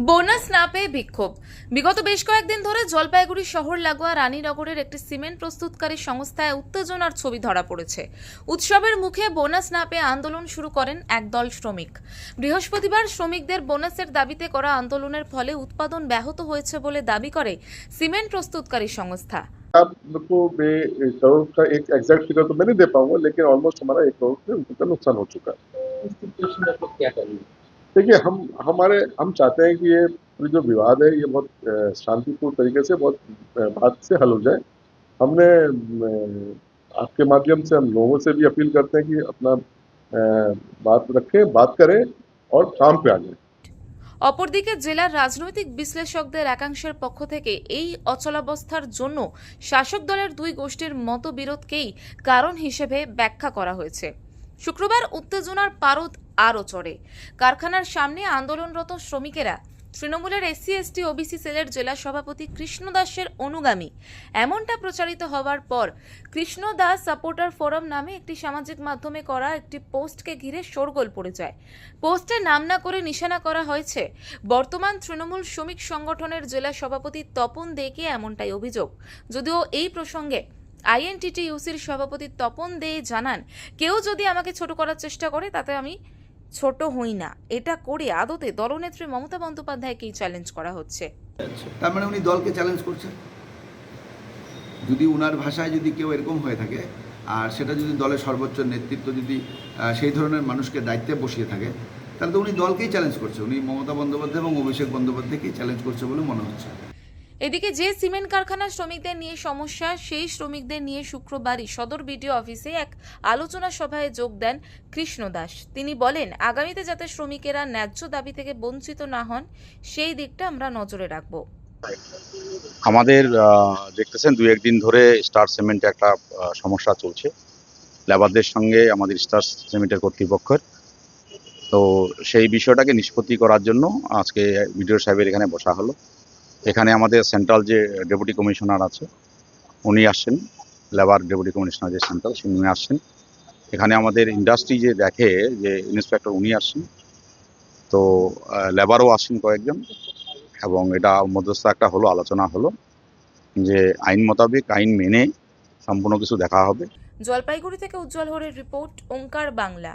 Bonus না পেয়ে বিক্ষোভ বিগত বেশ কয়েকদিন ধরে জলপাইগুড়ি শহর লাগোয়া রানীনগরের একটি সিমেন্ট প্রস্তুতকারী সংস্থায় উত্তেজনার ছবি ধরা পড়েছে উৎসবের মুখে বোনাস না পেয়ে আন্দোলন শুরু করেন একদল শ্রমিক বৃহস্পতিবার শ্রমিকদের বোনাসের দাবিতে করা আন্দোলনের ফলে উৎপাদন ব্যাহত হয়েছে বলে দাবি করে সিমেন্ট প্রস্তুতকারী সংস্থা आप को मैं एक करोड़ का एक एग्जैक्ट फिगर तो मैं नहीं दे पाऊंगा लेकिन ऑलमोस्ट हमारा एक करोड़ से ऊपर का नुकसान हो चुका है इस सिचुएशन में आप लोग क्या करेंगे देखिए हम हमारे हम चाहते हैं कि ये पूरी जो विवाद है ये बहुत अ, शांतिपूर्ण तरीके से बहुत अ, बात से हल हो जाए हमने अ, आपके माध्यम से हम लोगों से भी अपील करते हैं कि अपना अ, बात रखें बात करें और काम पे आ जाए অপরদিকে জেলার রাজনৈতিক বিশ্লেষকদের একাংশের পক্ষ থেকে এই অচলাবস্থার জন্য শাসক দলের দুই গোষ্ঠীর মতবিরোধকেই কারণ হিসেবে ব্যাখ্যা করা হয়েছে শুক্রবার উত্তেজনার পারদ আরও চড়ে। কারখানার সামনে আন্দোলনরত শ্রমিকেরা, তৃণমূলের এসসি, এসটি, ওবিসি সেলের জেলা সভাপতি কৃষ্ণ দাসের অনুগামী। এমনটা প্রচারিত হওয়ার পর কৃষ্ণ দাস সাপোর্টার ফোরাম নামে একটি সামাজিক মাধ্যমে করা একটি পোস্টকে ঘিরে শোরগোল পড়ে যায়। পোস্টে নাম না করে নিশানা করা হয়েছে, বর্তমান তৃণমূল শ্রমিক সংগঠনের জেলা সভাপতি তপন দেকে এমনটাই অভিযোগ। যদিও এই প্রসঙ্গে আইএনটিটিইউসির সভাপতি তপন দে জানান, কেউ যদি আমাকে ছোট করার চেষ্টা করে, তাতে আমি ছোট হই না। এটা করে আদতে দলনেত্রী মমতা বন্দ্যোপাধ্যায়কেই চ্যালেঞ্জ করা হচ্ছে। তার মানে উনি দলকে চ্যালেঞ্জ করছেন? যদি উনার ভাষায় যদি কেউ এরকম হয়ে থাকে, আর সেটা যদি দলের সর্বোচ্চ নেতৃত্ব যদি সেই ধরনের মানুষকে দায়িত্বে বসিয়ে থাকে, তাহলে তো উনি দলকেই চ্যালেঞ্জ করছে। উনি মমতা বন্দ্যোপাধ্যায় এবং অভিষেক বন্দ্যোপাধ্যায়কেই চ্যালেঞ্জ করছে বলে মনে হচ্ছে। এদিকে যে সিমেন্ট কারখানার শ্রমিকদের নিয়ে সমস্যা, সেই শ্রমিকদের নিয়ে শুক্রবারই সদর বিডিও অফিসে এক আলোচনা সভায় যোগ দেন কৃষ্ণ দাস। তিনি বলেন, আগামীতে যাতে শ্রমিকেরা ন্যায্য দাবি থেকে বঞ্চিত না হন, সেই দিকটা আমরা নজরে রাখব। আমাদের দেখতেছেন, দুই একদিন ধরে স্টার সিমেন্টে একটা সমস্যা চলছে। লেবারদের সঙ্গে আমাদের স্টার সিমেন্টের কর্তৃপক্ষের। তো সেই বিষয়টাকে নিষ্পত্তি করার জন্য আজকে বিডিও সাহেবের এখানে বসা হলো। এখানে আমাদের সেন্ট্রাল যে ডেপুটি কমিশনার আছে, উনি আসছেন লেবার ডেপুটি কমিশনার যে সেন্ট্রাল উনি আসছেন। এখানে আমাদের ইন্ডাস্ট্রি যে দেখে যে ইন্সপেক্টর উনি আসছেন, তো লেবারও আসছেন কয়েকজন, এবং এটা মধ্যস্থ একটা হলো, আলোচনা হলো, যে আইন মোতাবেক, আইন মেনে সম্পূর্ণ কিছু দেখা হবে। জলপাইগুড়ি থেকে উজ্জ্বল হরের রিপোর্ট, ওঙ্কার বাংলা।